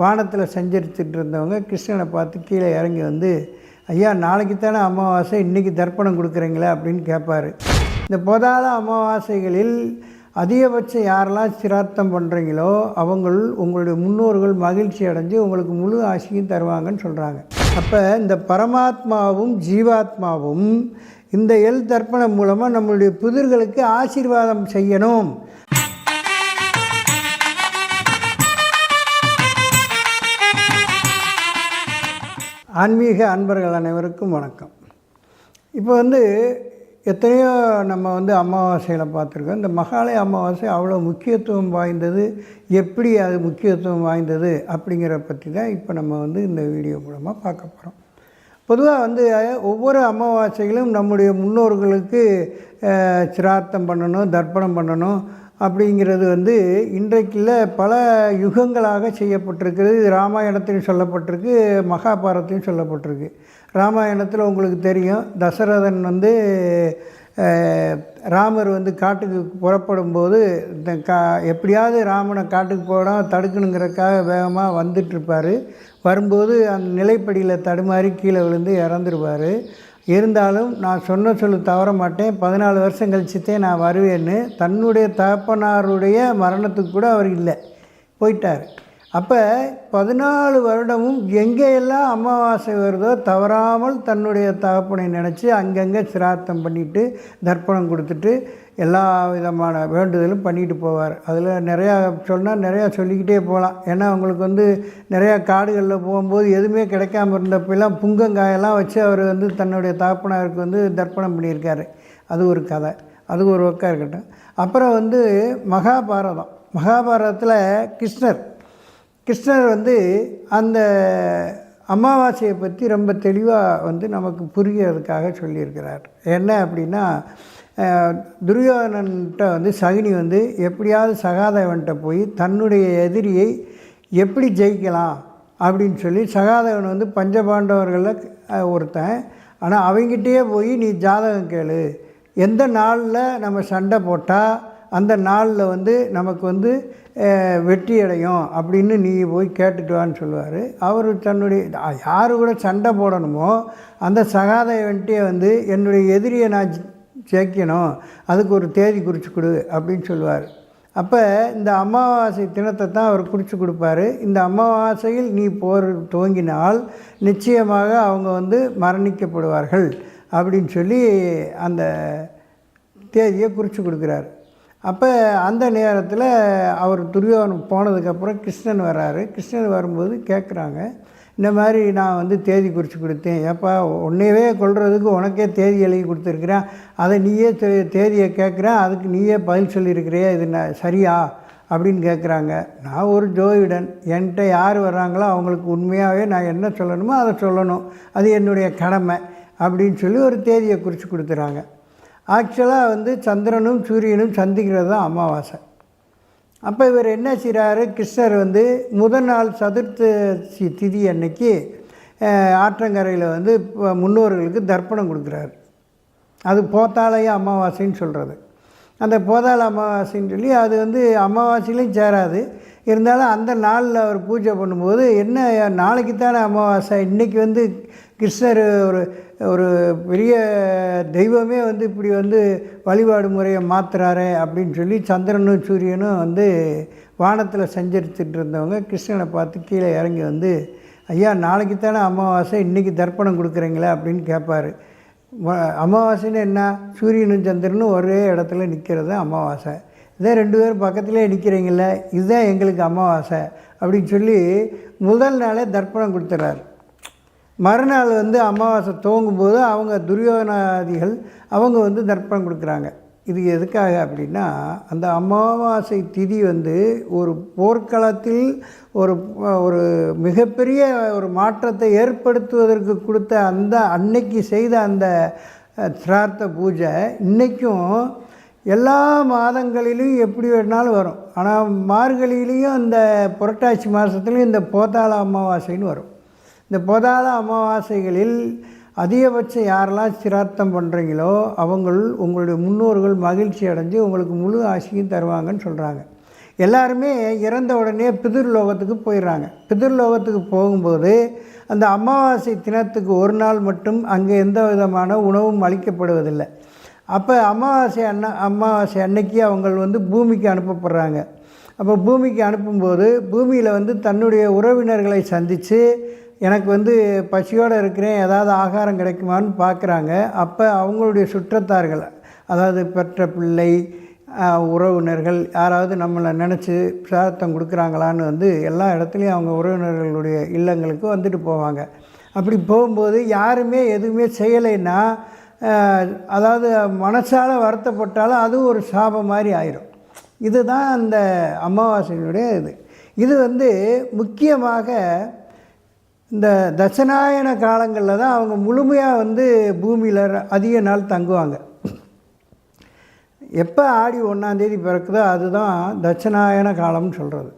வானத்தில் சஞ்சரித்துட்டு இருந்தவங்க கிருஷ்ணனை பார்த்து கீழே இறங்கி வந்து ஐயா நாளைக்கு தானே அமாவாசை இன்றைக்கி தர்ப்பணம் கொடுக்குறீங்களே? அப்படின்னு கேட்பாரு. இந்த பொதால அமாவாசைகளில் அதிகபட்சம் யாரெல்லாம் சிரார்த்தம் பண்ணுறீங்களோ அவங்கள் உங்களுடைய முன்னோர்கள் மகிழ்ச்சி அடைஞ்சு உங்களுக்கு முழு ஆசையும் தருவாங்கன்னு சொல்கிறாங்க அப்போ இந்த பரமாத்மாவும் ஜீவாத்மாவும் இந்த எல் தர்ப்பணம் மூலமாக நம்மளுடைய புதிர்களுக்கு ஆசீர்வாதம் செய்யணும். ஆன்மீக அன்பர்கள் அனைவருக்கும் வணக்கம். இப்போ வந்து எத்தனையோ நம்ம வந்து அமாவாசைகளை பார்த்துருக்கோம். இந்த மகாலய அமாவாசை அவ்வளோ முக்கியத்துவம் வாய்ந்தது. எப்படி அது முக்கியத்துவம் வாய்ந்தது அப்படிங்கிற பற்றி தான் இப்போ நம்ம வந்து இந்த வீடியோ மூலமாக பார்க்க போகிறோம் பொதுவாக வந்து ஒவ்வொரு அமாவாசைகளும் நம்முடைய முன்னோர்களுக்கு சிரார்த்தம் சிராத்தம் பண்ணணும் தர்ப்பணம் பண்ணணும். அப்படிங்கிறது வந்து இன்றைக்குள்ள பல யுகங்களாக செய்யப்பட்டிருக்கிறது. இது சொல்லப்பட்டிருக்கு மகாபாரத்தையும் சொல்லப்பட்டிருக்கு. ராமாயணத்தில் உங்களுக்கு தெரியும் தசரதன் வந்து ராமர் வந்து காட்டுக்கு புறப்படும் போது இந்த கா எப்படியாவது ராமனை காட்டுக்கு போடாம தடுக்கணுங்கிறதுக்காக வேகமாக வந்துட்டுருப்பார் வரும்போது அந்த நிலைப்படியில் தடுமாறி கீழே விழுந்து இறந்துருவார். இருந்தாலும் நான் சொன்ன சொல்லு தவற மாட்டேன். பதினாலு வருஷம் கழிச்சுத்தே நான் வருவேன்னு தன்னுடைய தகப்பனாருடைய மரணத்துக்கு கூட அவர் இல்லை. போயிட்டார். அப்போ பதினாலு வருடமும் எங்கேயெல்லாம் அமாவாசை வருதோ தவறாமல் தன்னுடைய தகப்பனை நினச்சி அங்கங்கே சிராத்தம் பண்ணிட்டு தர்ப்பணம் கொடுத்துட்டு எல்லா விதமான வேண்டுதலும் பண்ணிட்டு போவார். அதில் நிறையா சொன்னால் நிறையா சொல்லிக்கிட்டே போகலாம் ஏன்னா அவங்களுக்கு வந்து நிறையா காடுகளில் போகும்போது எதுவுமே கிடைக்காம இருந்தப்பெல்லாம் புங்கங்காயெல்லாம் வச்சு அவர் வந்து தன்னுடைய தகப்பனாருக்கு வந்து தர்ப்பணம் பண்ணியிருக்காரு. அது ஒரு கதை. அது ஒரு ஒக்கா இருக்கட்டும். அப்புறம் வந்து மகாபாரதம். மகாபாரதத்தில் கிருஷ்ணர் கிருஷ்ணர் வந்து அந்த அமாவாசையை பற்றி ரொம்ப தெளிவாக வந்து நமக்கு புரியறதுக்காக சொல்லியிருக்கிறார். என்ன அப்படின்னா துரியோதனன்கிட்ட துரியோதனன்ட்ட வந்து சகுனி வந்து எப்படியாவது சகாதேவன்கிட்ட போய் தன்னுடைய எதிரியை எப்படி ஜெயிக்கலாம் அப்படின்னு சொல்லி சகாதேவன் வந்து பஞ்சபாண்டவர்களில் ஒருத்தன். ஆனால் அவங்ககிட்டயே போய் நீ ஜாதகம் கேளு. எந்த நாளில் நம்ம சண்டை போட்டால் அந்த நாளில் வந்து நமக்கு வந்து வெற்றி அடையும் அப்படின்னு நீ போய் கேட்டுட்டு வான்னு சொல்லுவார். அவர் தன்னுடைய யார் கூட சண்டை போடணுமோ அந்த சகாதேவன்ட்டே வந்து என்னுடைய எதிரியை நான் ஜெயிக்கணும். அதுக்கு ஒரு தேதி குறித்து கொடு அப்படின்னு சொல்லுவார். அப்போ இந்த அமாவாசை தினத்தை தான் அவர் குறித்து கொடுப்பாரு. இந்த அமாவாசையில் நீ போர் துவங்கினால் நிச்சயமாக அவங்க வந்து மரணிக்கப்படுவார்கள் அப்படின்னு சொல்லி அந்த தேதியை குறித்து கொடுக்குறாரு. அப்போ அந்த நேரத்தில் அவர் துரியோதனன் போனதுக்கப்புறம் கிருஷ்ணன் வராரு. கிருஷ்ணன் வரும்போது கேட்குறாங்க இந்த மாதிரி நான் வந்து தேதி குறித்து கொடுத்தேன். ஏப்பா உன்னையவே கொள்றதுக்கு உனக்கே தேதி எழுதி கொடுத்துருக்குறேன். அதை நீயே தே- தேதியை கேட்குறேன் அதுக்கு நீயே பதில் சொல்லியிருக்கிறியா? இது நான் சரியா? அப்படின்னு கேட்குறாங்க நான் ஒரு ஜோதிடன். என்கிட்ட யார் வர்றாங்களோ அவங்களுக்கு உண்மையாகவே நான் என்ன சொல்லணுமோ அதை சொல்லணும். அது என்னுடைய கடமை அப்படின்னு சொல்லி ஒரு தேதியை குறித்து கொடுத்துறாங்க. ஆக்சுவலாக வந்து சந்திரனும் சூரியனும் சந்திக்கிறது தான் அமாவாசை. அப்போ இவர் என்ன செய்கிறாரு கிருஷ்ணர் வந்து முதல் நாள் சதுர்த்தி திதி அன்னைக்கு ஆற்றங்கரையில் வந்து முன்னோர்களுக்கு தர்ப்பணம் கொடுக்குறாரு. அது போத்தாலய அமாவாசைன்னு சொல்கிறது அந்த போதால அமாவாசைன்னு சொல்லி அது வந்து அமாவாசையிலையும் சேராது. இருந்தாலும் அந்த நாளில் அவர் பூஜை பண்ணும்போது என்ன நாளைக்கு தானே அமாவாசை? இன்றைக்கி வந்து கிருஷ்ணர் ஒரு ஒரு பெரிய தெய்வமே வந்து இப்படி வந்து வழிபாடு முறையை மாற்றுறாரு அப்படின்னு சொல்லி சந்திரனும் சூரியனும் வந்து வானத்தில் சஞ்சரித்துட்டு இருந்தவங்க கிருஷ்ணனை பார்த்து கீழே இறங்கி வந்து ஐயா நாளைக்கு தானே அமாவாசை இன்றைக்கி தர்ப்பணம் கொடுக்குறீங்களே? அப்படின்னு கேட்பார். அமாவாசைன்னு என்ன? சூரியனும் சந்திரனும் ஒரே இடத்துல நிற்கிறது அமாவாசை. இதே ரெண்டு பேரும் பக்கத்துலேயே நிற்கிறீங்கள இதுதான் எங்களுக்கு அமாவாசை அப்படின்னு சொல்லி முதல் நாளே தர்ப்பணம் கொடுத்துறாரு. மறுநாள் வந்து அமாவாசை துவங்கும்போது அவங்க துரியோதனாதிகள் அவங்க வந்து தர்ப்பணம் கொடுக்குறாங்க. இது எதுக்காக அப்படின்னா அந்த அமாவாசை திதி வந்து ஒரு போர்க்களத்தில் ஒரு ஒரு மிகப்பெரிய ஒரு மாற்றத்தை ஏற்படுத்துவதற்கு கொடுத்த அந்த அன்னைக்கு செய்த அந்த சிரார்த்த பூஜை இன்றைக்கும் எல்லா மாதங்களிலும் எப்படி வேணாலும் வரும். ஆனால் மார்கழியிலையும் அந்த புரட்டாசி மாதத்துலையும் இந்த போத்தாள அமாவாசைன்னு வரும். இந்த போதாத அமாவாசைகளில் அதிகபட்சம் யாரெல்லாம் சிராத்தம் பண்ணுறீங்களோ அவங்கள் உங்களுடைய முன்னோர்கள் மகிழ்ச்சி அடைஞ்சு உங்களுக்கு முழு ஆசையும் தருவாங்கன்னு சொல்கிறாங்க எல்லாருமே இறந்த உடனே பிதிர்லோகத்துக்கு போயிடுறாங்க. பிதிர்லோகத்துக்கு போகும்போது அந்த அமாவாசை தினத்துக்கு ஒரு நாள் மட்டும் அங்கே எந்த விதமான உணவும் அளிக்கப்படுவதில்லை. அப்போ அமாவாசை அன்ன அமாவாசை அன்னைக்கு அவங்க வந்து பூமிக்கு அனுப்பப்படுறாங்க. அப்போ பூமிக்கு அனுப்பும்போது பூமியில் வந்து தன்னுடைய உறவினர்களை சந்தித்து எனக்கு வந்து பசியோடு இருக்கிறேன் ஏதாவது ஆகாரம் கிடைக்குமான்னு பார்க்குறாங்க அப்போ அவங்களுடைய சுற்றத்தார்கள் அதாவது பெற்ற பிள்ளை உறவினர்கள் யாராவது நம்மளை நினச்சி பிரார்த்தம் கொடுக்குறாங்களான்னு வந்து எல்லா இடத்துலையும் அவங்க உறவினர்களுடைய இல்லங்களுக்கு வந்துட்டு போவாங்க. அப்படி போகும்போது யாருமே எதுவுமே செய்யலைன்னா அதாவது மனசால் வருத்தப்பட்டாலும் அதுவும் ஒரு சாபம் மாதிரி ஆயிரும். இதுதான் அந்த அமாவாசையினுடைய இது. இது வந்து முக்கியமாக இந்த தசநாயன காலங்களில் தான் அவங்க முழுமையாக வந்து பூமியில் அதிக நாள் தங்குவாங்க. எப்போ ஆடி ஒன்றாந்தேதி பிறக்குதோ அதுதான் தட்சநாயன காலம்னு சொல்கிறது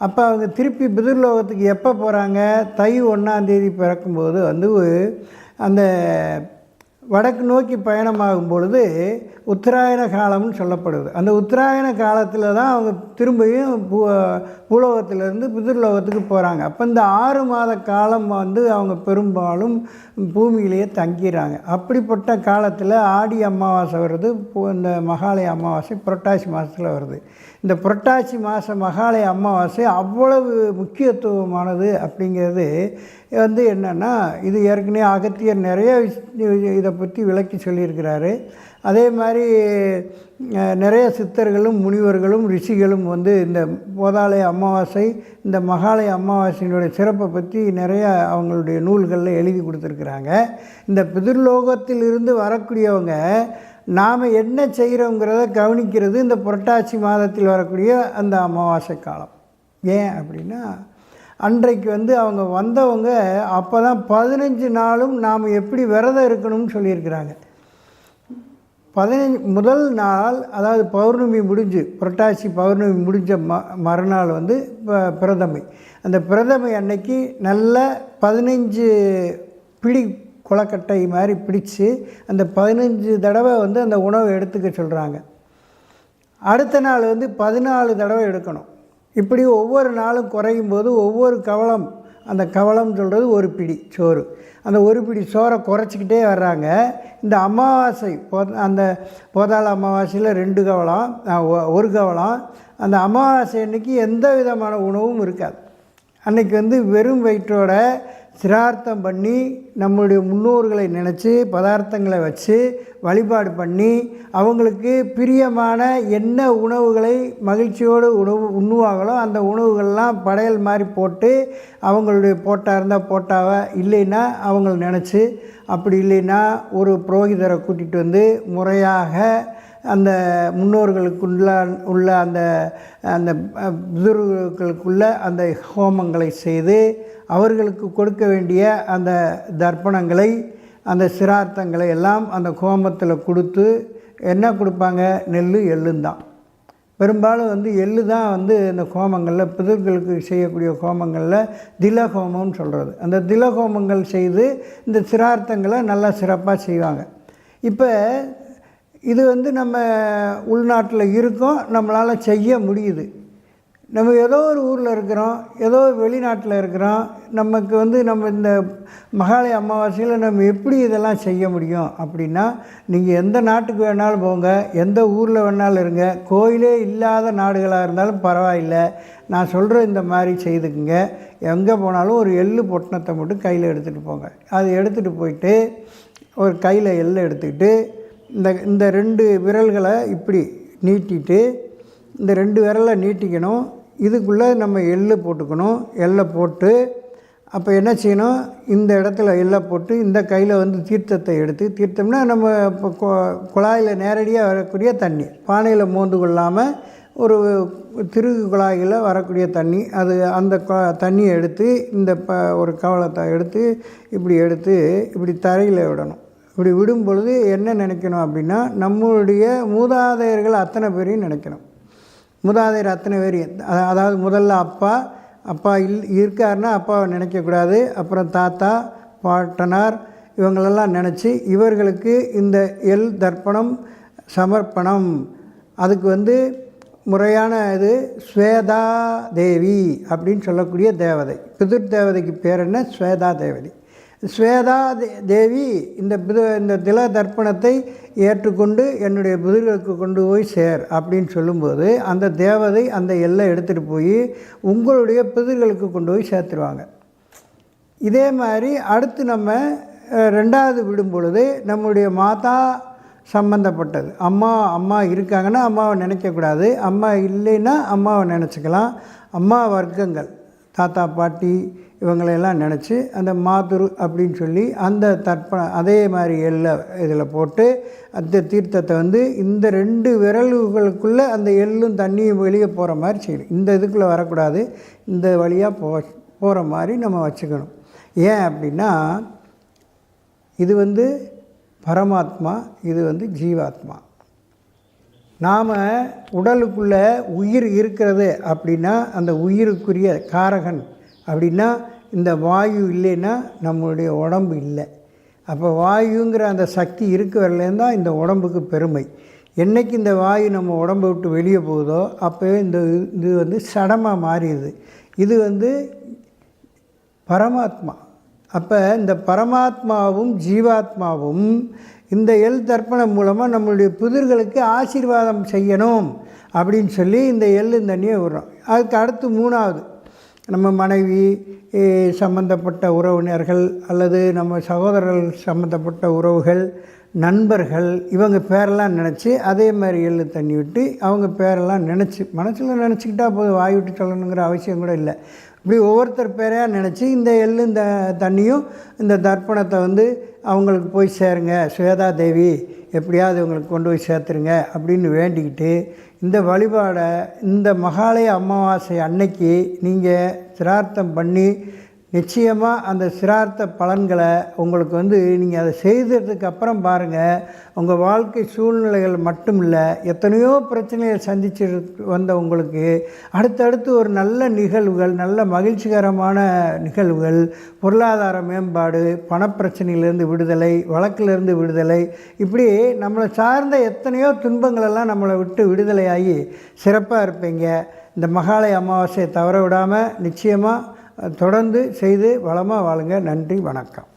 அப்போ அவங்க திருப்பி பிதிர்லோகத்துக்கு எப்போ போகிறாங்க தை ஒன்றாந்தேதி பிறக்கும்போது வந்து அந்த வடக்கு நோக்கி பயணமாகும் பொழுது உத்தராயண காலம்னு சொல்லப்படுது. அந்த உத்தராயண காலத்தில் தான் அவங்க திரும்பியும் பூ பூலோகத்திலேருந்து பிதிர்லோகத்துக்கு போகிறாங்க அப்போ இந்த ஆறு மாத காலம் வந்து அவங்க பெரும்பாலும் பூமியிலேயே தங்கிறாங்க. அப்படிப்பட்ட காலத்தில் ஆடி அமாவாசை வருது பு- இந்த மகாலய அமாவாசை புரட்டாசி மாதத்தில் வருது. இந்த புரட்டாசி மாத மகாலய அமாவாசை அவ்வளவு முக்கியத்துவமானது அப்படிங்கிறது வந்து என்னென்னா இது ஏற்கனவே அகத்தியர் நிறைய இதை பற்றி விளக்கி சொல்லியிருக்கிறாரு. அதே மாதிரி நிறைய சித்தர்களும் முனிவர்களும் ரிஷிகளும் வந்து இந்த போதாலய அமாவாசை இந்த மகாலய அமாவாசையினுடைய சிறப்பை பற்றி நிறைய அவங்களுடைய நூல்களில் எழுதி கொடுத்துருக்குறாங்க. இந்த பிதிர்லோகத்தில் இருந்து வரக்கூடியவங்க நாம் என்ன செய்கிறோங்கிறத கவனிக்கிறது இந்த புரட்டாசி மாதத்தில் வரக்கூடிய அந்த அமாவாசை காலம். ஏன் அப்படின்னா அன்றைக்கு வந்து அவங்க வந்தவங்க அப்போ தான் பதினஞ்சு நாளும் நாம் எப்படி விரதம் இருக்கணும்னு சொல்லியிருக்கிறாங்க. பதினஞ்சு முதல் நாள் அதாவது பௌர்ணமி முடிஞ்சு புரட்டாசி பௌர்ணமி முடிஞ்ச ம மறுநாள் வந்து ப- பிரதமை. அந்த பிரதமை அன்னைக்கு நல்ல பதினஞ்சு பிடி குளக்கட்டை மாதிரி பிடிச்சு அந்த பதினஞ்சு தடவை வந்து அந்த உணவை எடுத்துக்க சொல்கிறாங்க அடுத்த நாள் வந்து பதினாலு தடவை எடுக்கணும். இப்படி ஒவ்வொரு நாளும் குறையும் போது ஒவ்வொரு கவலம் அந்த கவளம் சொல்கிறது ஒரு பிடி சோறு. அந்த ஒரு பிடி சோறை குறைச்சிக்கிட்டே வர்றாங்க. இந்த அமாவாசை போ அந்த போதாள அமாவாசையில் ரெண்டு கவளம் ஒரு கவளம். அந்த அமாவாசை அன்னைக்கு எந்த விதமான உணவும் இருக்காது. அன்றைக்கி வந்து வெறும் வயிற்றோட சிரார்த்தம் பண்ணி நம்மளுடைய முன்னோர்களை நினச்சி பதார்த்தங்களை வச்சு வழிபாடு பண்ணி அவங்களுக்கு பிரியமான என்ன உணவுகளை மகிழ்ச்சியோடு உணவு உண்ணுவாங்களோ அந்த உணவுகள்லாம் படையல் மாதிரி போட்டு அவங்களுடைய போட்டா இருந்தால் போட்டாவை இல்லைன்னா அவங்கள நினச்சி அப்படி இல்லைன்னா ஒரு புரோகிதரை கூட்டிகிட்டு வந்து முறையாக அந்த முன்னோர்களுக்குள்ள உள்ள அந்த அந்த பிதுர்களுக்குள்ள அந்த ஹோமங்களை செய்து அவர்களுக்கு கொடுக்க வேண்டிய அந்த தர்ப்பணங்களை அந்த சிரார்த்தங்களை எல்லாம் அந்த ஹோமத்தில் கொடுத்து என்ன கொடுப்பாங்க? நெல் எள்ளுந்தான் பெரும்பாலும் வந்து எள்ளு தான் வந்து இந்த ஹோமங்களில் பிதர்களுக்கு செய்யக்கூடிய ஹோமங்களில் திலகோமம்னு சொல்கிறது அந்த திலகோமங்கள் செய்து இந்த சிரார்த்தங்களை நல்லா சிறப்பாக செய்வாங்க. இப்போ இது வந்து நம்ம உள்நாட்டில் இருக்கோம் நம்மளால் செய்ய முடியுது. நம்ம ஏதோ ஒரு ஊரில் இருக்கிறோம் ஏதோ ஒரு வெளிநாட்டில் இருக்கிறோம் நமக்கு வந்து நம்ம இந்த மகாலய அமாவாசையில் நம்ம எப்படி இதெல்லாம் செய்ய முடியும் அப்படின்னா நீங்கள் எந்த நாட்டுக்கு வேணாலும் போங்க எந்த ஊரில் வேணாலும் இருங்க கோயிலே இல்லாத நாடுகளாக இருந்தாலும் பரவாயில்லை நான் சொல்கிற இந்த மாதிரி செய்துக்குங்க. எங்கே போனாலும் ஒரு எள்ளு பொட்டணத்தை மட்டும் கையில் எடுத்துகிட்டு போங்க. அது எடுத்துகிட்டு போயிட்டு ஒரு கையில் எள்ளு எடுத்துக்கிட்டு இந்த இந்த ரெண்டு விரல்களை இப்படி நீட்டிட்டு இந்த ரெண்டு விரலை நீட்டிக்கணும். இதுக்குள்ளே நம்ம எள்ளு போட்டுக்கணும். எள்ளை போட்டு அப்போ என்ன செய்யணும்? இந்த இடத்துல எள்ளை போட்டு இந்த கையில் வந்து தீர்த்தத்தை எடுத்து தீர்த்தம்னா நம்ம இப்போ கொ- குழாயில் நேரடியாக வரக்கூடிய தண்ணி. பானையில் மோந்து கொள்ளாமல் ஒரு திருகு குழாயில் வரக்கூடிய தண்ணி. அது அந்த தண்ணியை எடுத்து இந்த ப ஒரு கவலத்தை எடுத்து இப்படி எடுத்து இப்படி தரையில் விடணும். இப்படி விடும் பொழுது என்ன நினைக்கணும் அப்படின்னா நம்மளுடைய மூதாதையர்கள் அத்தனை பேரையும் நினைக்கணும். மூதாதையர் அத்தனை பேரையும் அதாவது முதல்ல அப்பா அப்பா இல் இருக்காருன்னா அப்பாவை நினைக்கக்கூடாது. அப்புறம் தாத்தா பாட்டனார் இவங்களெல்லாம் நினச்சி இவர்களுக்கு இந்த எல் தர்ப்பணம் சமர்ப்பணம். அதுக்கு வந்து முறையான இது ஸ்வேதா தேவி அப்படின்னு சொல்லக்கூடிய தேவதை. பிதிர் தேவதைக்கு பேர் என்ன? ஸ்வேதா தேவதை. ஸ்வேதா தே- தேவி இந்த பிது இந்த தில தர்ப்பணத்தை ஏற்றுக்கொண்டு என்னுடைய புதிர்களுக்கு கொண்டு போய் சேர் அப்படின்னு சொல்லும்போது அந்த தேவதை அந்த எல்லை எடுத்துகிட்டு போய் உங்களுடைய புதிர்களுக்கு கொண்டு போய் சேர்த்துருவாங்க. இதே மாதிரி அடுத்து நம்ம ரெண்டாவது விடும் பொழுது நம்முடைய மாதா சம்பந்தப்பட்டது. அம்மா அம்மா இருக்காங்கன்னா அம்மாவை நினைக்கக்கூடாது. அம்மா இல்லைன்னா அம்மாவை நினச்சிக்கலாம். அம்மா வர்க்கங்கள் தாத்தா பாட்டி இவங்களையெல்லாம் நினச்சி அந்த மாதுரு அப்படின்னு சொல்லி அந்த தற்பனை அதே மாதிரி எல்லை இதில் போட்டு அந்த தீர்த்தத்தை வந்து இந்த ரெண்டு விரல்களுக்குள்ளே அந்த எள்ளும் தண்ணியும் வெளியே போகிற மாதிரி செய்யணும். இந்த இதுக்குள்ளே வரக்கூடாது. இந்த வழியாக போ போகிற மாதிரி நம்ம வச்சுக்கணும். ஏன் அப்படின்னா இது வந்து பரமாத்மா இது வந்து ஜீவாத்மா. நாம் உடலுக்குள்ளே உயிர் இருக்கிறது அப்படின்னா அந்த உயிருக்குரிய காரகன் அப்படின்னா இந்த வாயு இல்லைன்னா நம்மளுடைய உடம்பு இல்லை. அப்போ வாயுங்கிற அந்த சக்தி இருக்க தான் இந்த உடம்புக்கு பெருமை. என்னைக்கு இந்த வாயு நம்ம உடம்பை விட்டு வெளியே போகுதோ அப்போவே இந்த இது வந்து சடமாக மாறிடுது. இது வந்து பரமாத்மா. அப்போ இந்த பரமாத்மாவும் ஜீவாத்மாவும் இந்த எல் தர்ப்பணம் மூலமாக நம்மளுடைய புதிர்களுக்கு ஆசீர்வாதம் செய்யணும் அப்படின்னு சொல்லி இந்த எள்ளு தண்ணியை விடுறோம். அதுக்கு அடுத்து மூணாவது நம்ம மனைவி சம்பந்தப்பட்ட உறவினர்கள் அல்லது நம்ம சகோதரர்கள் சம்பந்தப்பட்ட உறவுகள் நண்பர்கள் இவங்க பேரெல்லாம் நினச்சி அதே மாதிரி எள்ளு தண்ணி விட்டு அவங்க பேரெல்லாம் நினச்சி மனசில் நினச்சிக்கிட்டா போதும் வாய் விட்டு சொல்லணுங்கிற அவசியம் கூட இல்லை. இப்படி ஒவ்வொருத்தர் பேரையாக நினச்சி இந்த எள்ளு இந்த தண்ணியும் இந்த தர்ப்பணத்தை வந்து அவங்களுக்கு போய் சேருங்க. ஸ்வேதா தேவி எப்படியாவது இவங்களுக்கு கொண்டு போய் சேர்த்துருங்க அப்படின்னு வேண்டிக்கிட்டு இந்த வழிபாடை இந்த மகாலய அமாவாசை அன்னைக்கு நீங்கள் சிரார்த்தம் பண்ணி நிச்சயமாக அந்த சிரார்த்த பலன்களை உங்களுக்கு வந்து நீங்கள் அதை செய்ததுக்கு அப்புறம் பாருங்கள் உங்கள் வாழ்க்கை சூழ்நிலைகள் மட்டும் இல்லை எத்தனையோ பிரச்சனையை சந்திச்சு வந்த உங்களுக்கு அடுத்தடுத்து ஒரு நல்ல நிகழ்வுகள் நல்ல மகிழ்ச்சிகரமான நிகழ்வுகள் பொருளாதார மேம்பாடு பணப்பிரச்சனையிலேருந்து விடுதலை வழக்கிலிருந்து விடுதலை இப்படி நம்மளை சார்ந்த எத்தனையோ துன்பங்களெல்லாம் நம்மளை விட்டு விடுதலையாகி சிறப்பாக இருப்பீங்க. இந்த மகாலய அமாவாசையை தவற விடாமல் நிச்சயமாக தொடர்ந்து செய்து வளமாக வாழுங்க. நன்றி வணக்கம்.